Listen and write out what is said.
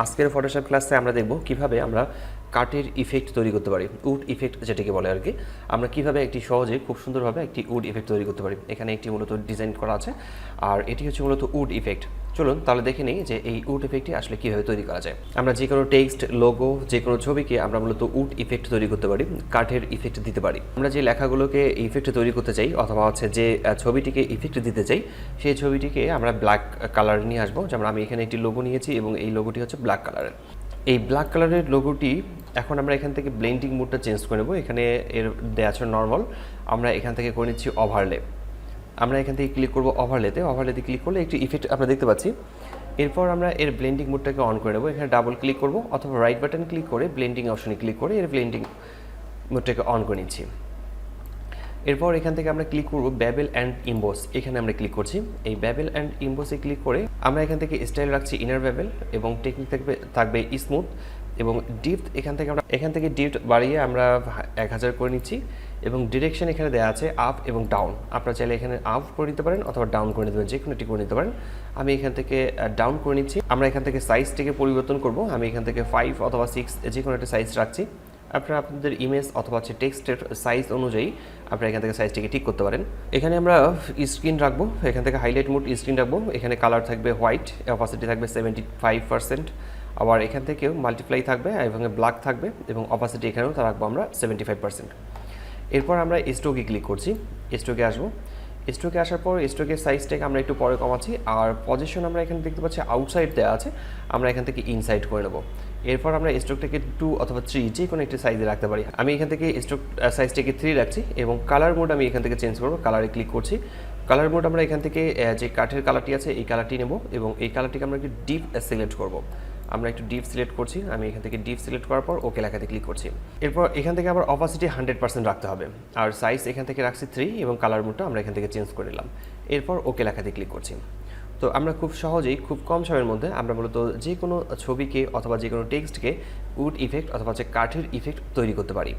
আজকের ফটোশপ ক্লাসে আমরা দেখব কীভাবে আমরা কাটের ইফেক্ট তৈরি করতে পারি, উড ইফেক্ট যেটাকে বলে আর কি আমরা কীভাবে একটি সহজে, খুব সুন্দরভাবে একটি উড ইফেক্ট তৈরি করতে পারি, এখানে একটি মূলত ডিজাইন করা আছে। আর এটি হচ্ছে মূলত উড ইফেক্ট চলুন তাহলে দেখে নিই যে এই উড ইফেক্টটি আসলে কীভাবে তৈরি করা যায়। আমরা যে কোনো টেক্সট লোগো যে কোনো ছবিকে আমরা মূলত উড ইফেক্ট তৈরি করতে পারি, কাঠের ইফেক্ট দিতে পারি। আমরা যে লেখাগুলোকে ইফেক্ট তৈরি করতে চাই, অথবা হচ্ছে যে ছবিটিকে ইফেক্ট দিতে চাই, সেই ছবিটিকে আমরা ব্ল্যাক কালার নিয়ে আসব। যেমন আমি এখানে একটি লোগো নিয়েছি এবং এই লোগোটি হচ্ছে ব্ল্যাক কালারের এই ব্ল্যাক কালারের লোগোটি এখন আমরা এখান থেকে ব্লেন্ডিং মুডটা চেঞ্জ করে নেব। এখানে এর দেওয়া আছে নর্মাল আমরা এখান থেকে করে নিচ্ছি ওভারলে আমরা এখান থেকে ক্লিক করব ওভারলেতে ওভারলেতে ক্লিক করলে একটি ইফেক্ট আমরা দেখতে পাচ্ছি। এরপর আমরা এর ব্লেন্ডিং মুডটাকে অন করে নেব। এখানে ডাবল ক্লিক করব অথবা রাইট বাটন ক্লিক করে ব্লেন্ডিং অপশনে ক্লিক করে এর ব্লেন্ডিং মুডটাকে অন করে নিচ্ছি। এরপর এখান থেকে আমরা ক্লিক করব ব্যাবেল অ্যান্ড ইম্বোস এখানে আমরা ক্লিক করছি। এই ব্যাবেল অ্যান্ড ইম্বোসে ক্লিক করে আমরা এখান থেকে স্টাইল রাখছি ইনার ব্যাবেল এবং টেকনিক থাকবে থাকবে স্মুথ এবং ডিপথ এখান থেকে আমরা এখান থেকে ডিপথ বাড়িয়ে আমরা এক হাজার করে নিচ্ছি এবং ডিরেকশন এখানে দেওয়া আছে আপ এবং ডাউন আপনারা চাইলে এখানে আপ করে নিতে পারেন অথবা ডাউন করে নিতে পারেন যে কোনো একটি করে নিতে পারেন। আমি এখান থেকে ডাউন করে নিচ্ছি। আমরা এখান থেকে সাইজটিকে পরিবর্তন করব। আমি এখান থেকে ফাইভ অথবা সিক্স যে কোনো একটা সাইজ রাখছি। আপনারা আপনাদের ইমেজ অথবা হচ্ছে টেক্সটের সাইজ অনুযায়ী আপনারা এখান থেকে সাইজটিকে ঠিক করতে পারেন। এখানে আমরা স্ক্রিন রাখব। এখান থেকে হাইলাইট মোড স্ক্রিন রাখব। এখানে কালার থাকবে হোয়াইট অপাসিটি থাকবে সেভেন্টি ফাইভ পার্সেন্ট আবার এখান থেকেও মাল্টিপ্লাই থাকবে এবং ব্ল্যাক থাকবে এবং অপাসিটি এখানেও তা রাখব আমরা সেভেন্টি ফাইভ পার্সেন্ট এরপর আমরা স্টোকে ক্লিক করছি স্টোকে আসব। স্টোকে আসার পর স্টোকের সাইজটাকে আমরা একটু পরে কমাচ্ছি আর পজিশন আমরা এখানে দেখতে পাচ্ছি আউটসাইড দেওয়া আছে, আমরা এখান থেকে ইনসাইড করে নেব। এরপর আমরা স্টোকটাকে টু অথবা থ্রি যে কোনো একটি সাইজে রাখতে পারি। আমি এখান থেকে স্টোক সাইজটাকে থ্রি রাখছি এবং কালার মোড আমি এখান থেকে চেঞ্জ করব কালারে ক্লিক করছি। কালার মোড আমরা এখান থেকে যে কাঠের কালারটি আছে, এই কালারটি নেব এবং এই কালারটিকে আমরা একটু ডিপ সিলেক্ট করব। আমরা একটু ডিপ সিলেক্ট করছি, আমি এখান থেকে ডিপ সিলেক্ট করার পর ওকে লেখাতে ক্লিক করছি। এরপর এখান থেকে আবার অপাসিটি হান্ড্রেড পার্সেন্ট রাখতে হবে। আর সাইজ এখান থেকে রাখছি থ্রি এবং কালার মোডটা আমরা এখান থেকে চেঞ্জ করে নিলাম। এরপর ওকে লেখাতে ক্লিক করছি। তো আমরা খুব সহজেই, খুব কম সময়ের মধ্যে আমরা মূলত যে কোনো ছবিকে অথবা যে কোনো টেক্সটকে উড ইফেক্ট অথবা হচ্ছে কাঠের ইফেক্ট তৈরি করতে পারি।